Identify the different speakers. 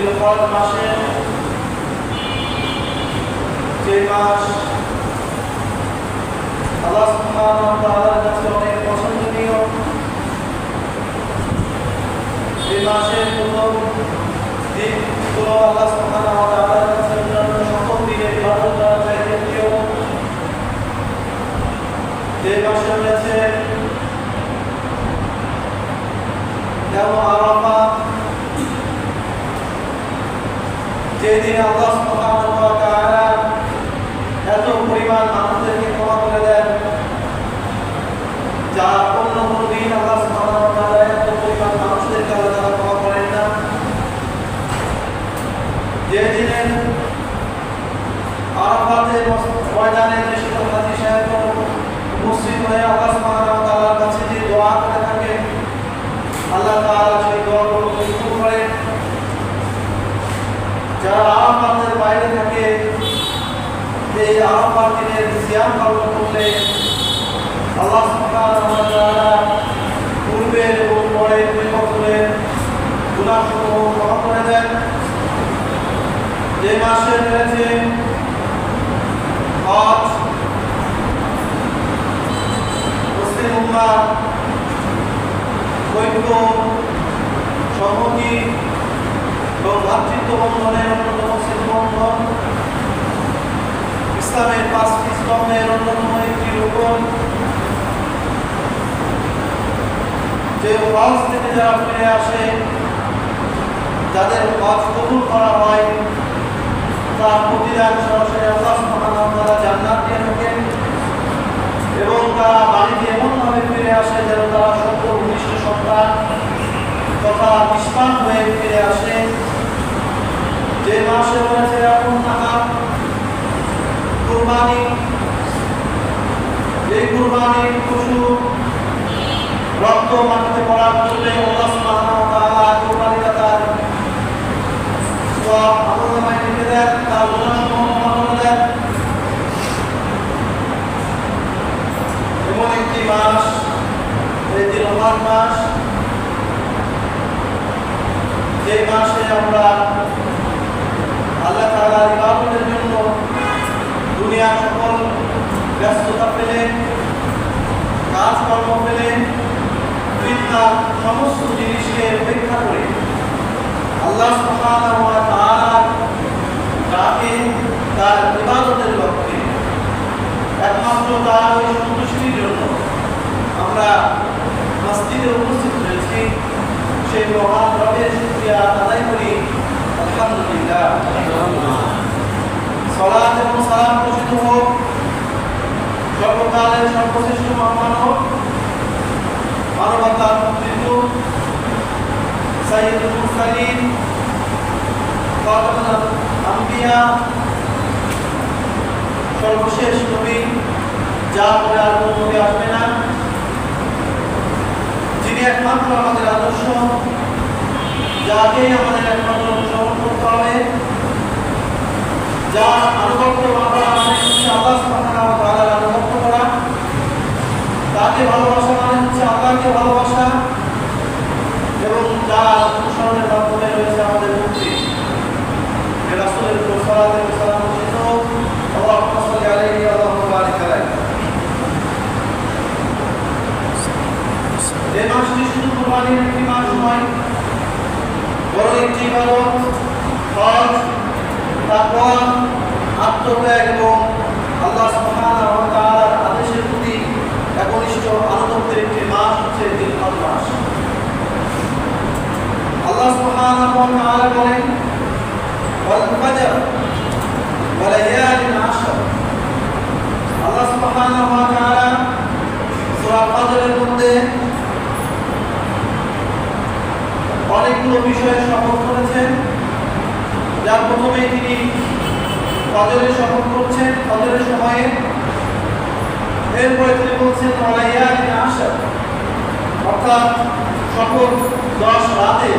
Speaker 1: জিলহজ মাসে, যে মাস আল্লাহ সুবহানাহু ওয়া তাআলার কাছে অনেক পছন্দনীয় এই মাসের প্রথম দিনগুলো আল্লাহ সুবহানাহু ওয়া তাআলার কাছে অন্যান্য সকল দিনের ইবাদত করা চাইতে প্রিয়। যে মাসে রয়েছে যেমন আরাফা যেদিন আল্লাহ এত পরিমাণ মানুষদেরকে ক্ষমা করে দেন যা অন্য কোনো দিন আল্লাহ এত পরিমাণ মানুষদেরকে আল্লাহ ক্ষমা করেন না। যে দিনে আরাফাতে ময়দানে যে সকল হাজি সাহেব উপস্থিত হয়ে আল্লাহ সুবহানাহু ওয়া তাআলার কাছে যে দোয়া করে থাকে আল্লাহ তাআলা সেই দোয়াগুলো কবুল করেন যারা আরাফাতের বাইরে থাকে সিয়াম পালন করলে, আল্লাহ এবং যে মাসে রয়েছে হজ মুসলিম সংহতি এবং ভ্রাতৃত্ব বন্ধনের অন্যতম সিদ্ধবন্ধন ইসলামের পাঁচটি স্তম্ভের অন্যতম একটি রূপন যে হজ থেকে যারা ফিরে আসে যাদের হজ কবুল করা হয়। তার প্রতিদান সরাসরি আল্লাহ ওয়া তাআলা জান্নাত দিয়ে থাকেন এবং তারা বাড়িতে এমনভাবে ফিরে আসে যেন তারা সত্য ভূমিষ্ঠ সন্তান তথা নিষ্পান হয়ে ফিরে আসে। যে মাসে কুরবানি। এই কুরবানির পশু রক্ত মাটিতে পড়ার পূর্বে আল্লাহ সুবহানাহু ওয়া তাআলা সব আমলনামায় লিখে দেন, তার ক্ষমা দেন। এমন একটি মাস, এই দিলহার মাস। যে মাসে আমরা আল্লাহ তাআলার ইবাদতের জন্য দুনিয়ার সকল ব্যস্ততা ফেলে কাজকর্ম ফেলে ফিতনার সমস্ত জিনিসকে উপেক্ষা করে। আল্লাহ তাকে তার ইবাদতের লক্ষ্যে একমাত্র তার ওই সন্তুষ্টির জন্য আমরা মসজিদে উপস্থিত হয়েছি সেই মহান রবের শুকরিয়া আদায় করি। আলহামদুলিল্লাহ। সলাত এবং সালাম প্রসিদ্ধ হোক। সর্বকালের সর্বশ্রেষ্ঠ মহামানব মানবতার মুক্তিত সাইয়্যিদুল মুরসালিন আম্বিয়া, সর্বশেষ নবী, যা পরে আর কোনো আসবে না। যিনি একমাত্র আমাদের আদর্শ যাকে আমাদের একমাত্র অনুসরণ করতে হবে, যার আনুগত্য করা মানে হচ্ছে আল্লাহ সুবহানাহু ওয়া তাআলার আনুগত্য করা তাকে ভালোবাসা মানে হচ্ছে আল্লাহকে ভালোবাসা এবং যার অনুসরণের মাধ্যমে আত্মত্যাগ আল্লাহ সুবহানাহু ওয়া তাআলার আদেশের প্রতি একনিষ্ঠ আনুগত্যের একটি মাস হচ্ছে জিলহজ মাস আল্লাহ সুবহানাহু ওয়া তাআলা বলেন ওয়াল ফাজর ওয়া লায়ালিন আশর আল্লাহ সুবহানাহু ওয়া তাআলা সূরা ফাজরের মধ্যে অনেকগুলো বিষয়ে শপথ করেছেন। যার প্রথমে তিনি ফজরের শপথ করছেন, ফজরের সময়ে। এরপরে তিনি বলছেন মালাইয়া আসা অর্থাৎ সকল দশ রাতে